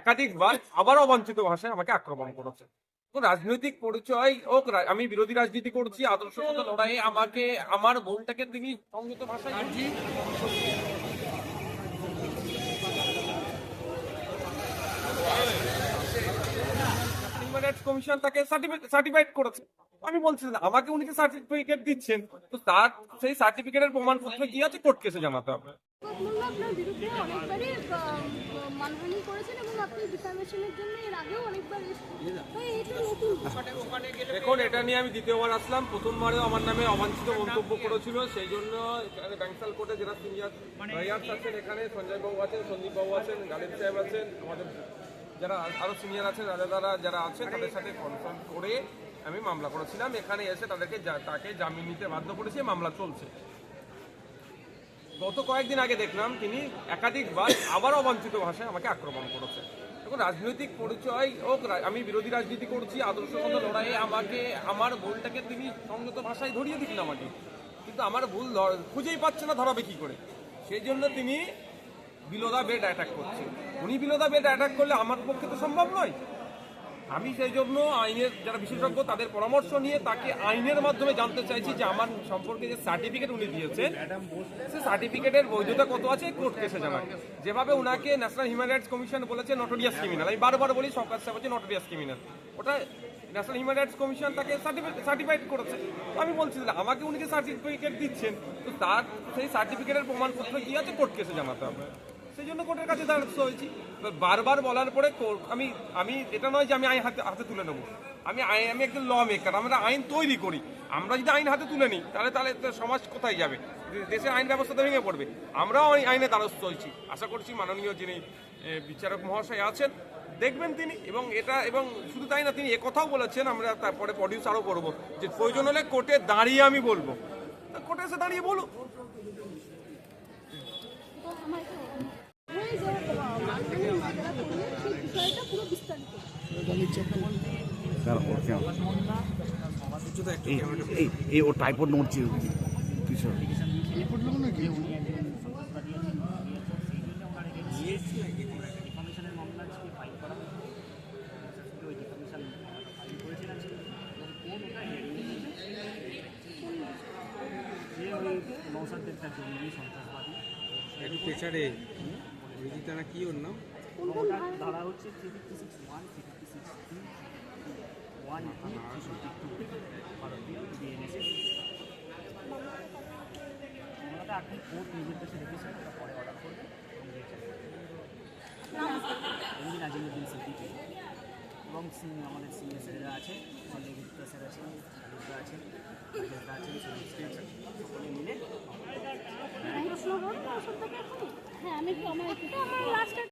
একাধিকবার আবারও অবাঞ্ছিত ভাষায় আমাকে আক্রমণ করেছে। রাজনৈতিক পরিচয় ও আমি বিরোধী রাজনীতি করছি আদর্শগত লড়াইয়ে আমাকে, আমার বোনটাকে তিনি সংযত ভাষায় হিউম্যান রাইটস কমিশন তাকে সার্টিফাইড করেছে। আমি বলছি আমাকে উনি যে সার্টিফিকেট দিচ্ছেন তো তার সেই সার্টিফিকেটের প্রমাণপত্র কি আছে কোর্ট কেসে জানাতে হবে? আপনার বিরুদ্ধে অনেকবারই মানহানি করেছেন এবং আপনি ডিফামেশনের জন্য এর আগেও অনেকবার এটা এখন এটা নিয়ে আমি দ্বিতীয়বার আসলাম। প্রথমবারেও আমার নামে অবাঞ্ছিত মন্তব্য করেছিল। সেই জন্য এখানে ব্যাংসাল কোর্টে যারা সিনিয়র লয়ার্স আছেন এখানে সঞ্জয় বাবু আছেন সন্দীপ বাবু আছেন গালিব সাহেব আছেন আমাদের যারা আরও সিনিয়র আছেন দাদারা যারা আছেন তাদের সাথে কনসাল্ট করে আমি মামলা করেছিলাম। এখানে এসে তাদেরকে তাকে জামিন নিতে বাধ্য করেছি মামলা চলছে। গত কয়েকদিন আগে দেখলাম তিনি একাধিকবার আবার অবাঞ্ছিত ভাষায় আমাকে আক্রমণ করেছে। এখন রাজনৈতিক পরিচয় রা- আমি বিরোধী রাজনীতি করছি আদর্শগত লড়াইয়ে আমাকে, আমার ভুলটাকে তিনি সংযত ভাষায় ধরিয়ে দিচ্ছেন আমাকে। কিন্তু আমার ভুল খুঁজেই পাচ্ছে না ধরাবে কি করে। সেই জন্য তিনি বিলোদা বেড অ্যাটাক করছে। উনি বিলোদা বেড অ্যাটাক করলে আমার পক্ষে তো সম্ভব নয়। আমি সেই জন্য আইনের যারা বিশেষজ্ঞ, তাদের পরামর্শ নিয়ে তাকে আইনের মাধ্যমে জানতে চাইছি যে আমার সম্পর্কে যে সার্টিফিকেট উনি দিয়েছেন, সে সার্টিফিকেটের বৈধতা কত আছে কোর্ট কেসে জানান যেভাবে উনাকে ন্যাশনাল হিউম্যান রাইটস কমিশন বলেছে নটোরিয়াস ক্রিমিনাল আমি বারবার বলি সরকার সাহেব হচ্ছে নটোরিয়াস ক্রিমিনাল ওটা ন্যাশনাল হিউম্যান রাইটস কমিশন তাকে সার্টিফাইড করেছে। আমি বলছি আমাকে উনি যে সার্টিফিকেট দিচ্ছেন, তো তার, সেই সার্টিফিকেটের প্রমাণপত্র কি আছে? কোর্ট কেসে জানাতে হবে। সেই জন্য কোর্টের কাছে দ্বারস্থ হয়েছি। বারবার বলার পরে আমি আমি, এটা নয় যে আমি আইন হাতে হাতে তুলে নেব। আমি আইন, আমি একজন ল মেকার আমরা আইন তৈরি করি। আমরা যদি আইন হাতে তুলে নিই, তাহলে তাহলে সমাজ কোথায় যাবে? দেশের আইন ব্যবস্থা তো ভেঙে পড়বে। আমরাও আই- আইনে দ্বারস্থ হয়েছি। আশা করছি মাননীয় যিনি বিচারক মহাশয় আছেন, দেখবেন তিনি, এবং এটা, এবং শুধু তাই না, তিনি একথাও বলেছেন, আমরা তারপরে প্রডিউস আরও করব, যে প্রয়োজন হলে কোর্টে দাঁড়িয়ে আমি বলব। কোর্টে এসে দাঁড়িয়ে এটা এই ও টাইপড নড়ছে কিছু নৌসাদদের তার জঙ্গি সন্ত্রাসবাদী। একটু পেছারে বিজিতানা কি ওর নাম? হচ্ছে three six one three fifty six three one two ভারতীয় বিএনএসএস মামলাটা এখন কোর্ট নিজের কাছে রেখেছে ওটা অর্ডার করবে এমনি নাজিমুদ্দিন সিদ্দিকি এবং আমাদের সিনিয়র স্যারেরা আছে গুপ্তা স্যার আছেন রাজেশদা আছেন সকলে মিলে প্রশ্ন হবে ওষুধ হ্যাঁ আমি একটু আমার একটু আমার লাস্ট